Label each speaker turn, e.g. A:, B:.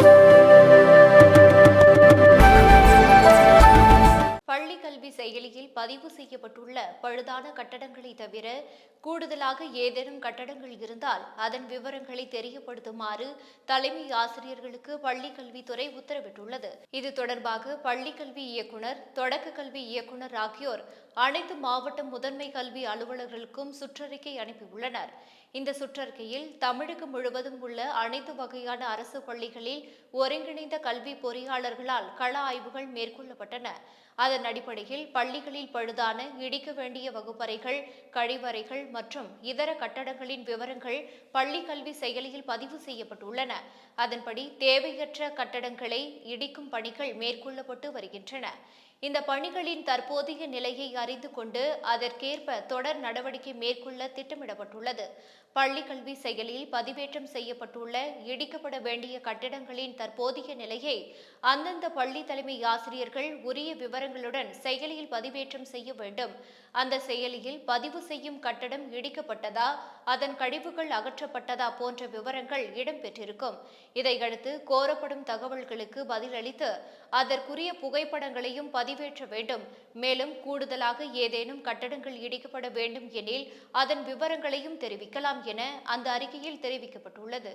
A: Thank you. பள்ளி கல்வி செயலியில் பதிவு செய்யப்பட்டுள்ள பழுதான கட்டடங்களை தவிர கூடுதலாக ஏதேனும் கட்டடங்கள் இருந்தால் அதன் விவரங்களை தெரியப்படுத்துமாறு தலைமை ஆசிரியர்களுக்கு பள்ளி கல்வித்துறை உத்தரவிட்டுள்ளது. இது தொடர்பாக பள்ளி கல்வி இயக்குனர் தொடக்க கல்வி இயக்குனர் ஆகியோர் அனைத்து மாவட்ட முதன்மை கல்வி அலுவலர்களுக்கும் சுற்றறிக்கை அனுப்பியுள்ளனர். இந்த சுற்றறிக்கையில் தமிழகம் முழுவதும் உள்ள அனைத்து வகையான அரசு பள்ளிகளில் ஒருங்கிணைந்த கல்வி பொறியாளர்களால் கள ஆய்வுகள் மேற்கொள்ளப்பட்டன. அதன் அடிப்படையில் பள்ளிகளில் பழுதான இடிக்க வேண்டிய வகுப்பறைகள் கழிவறைகள் மற்றும் இதர கட்டடங்களின் விவரங்கள் பள்ளி கல்வி செயலியில் பதிவு செய்யப்பட்டுள்ளன. அதன்படி தேவையற்ற கட்டடங்களை இடிக்கும் பணிகள் மேற்கொள்ளப்பட்டு வருகின்றன. இந்த பணிகளின் தற்போதைய நிலையை அறிந்து கொண்டு அதற்கேற்ப தொடர் நடவடிக்கை மேற்கொள்ள திட்டமிடப்பட்டுள்ளது. பள்ளி கல்வி செயலில் பதிவேற்றம் செய்யப்பட்டுள்ள இடிக்கப்பட வேண்டிய கட்டிடங்களின் தற்போதைய நிலையை அந்தந்த பள்ளி தலைமை ஆசிரியர்கள் உரிய விவரங்களுடன் செயலியில் பதிவேற்றம் செய்ய வேண்டும். அந்த செயலியில் பதிவு செய்யும் கட்டடம் இடிக்கப்பட்டதா அதன் கழிவுகள் அகற்றப்பட்டதா போன்ற விவரங்கள் இடம்பெற்றிருக்கும். இதையடுத்து கோரப்படும் தகவல்களுக்கு பதிலளித்து அதற்குரிய புகைப்படங்களையும் பதிவேற்ற வேண்டும். மேலும் கூடுதலாக ஏதேனும் கட்டடங்கள் இடிக்கப்பட வேண்டும் எனில் அதன் விவரங்களையும் தெரிவிக்கலாம் என அந்த அறிக்கையில் தெரிவிக்கப்பட்டுள்ளது.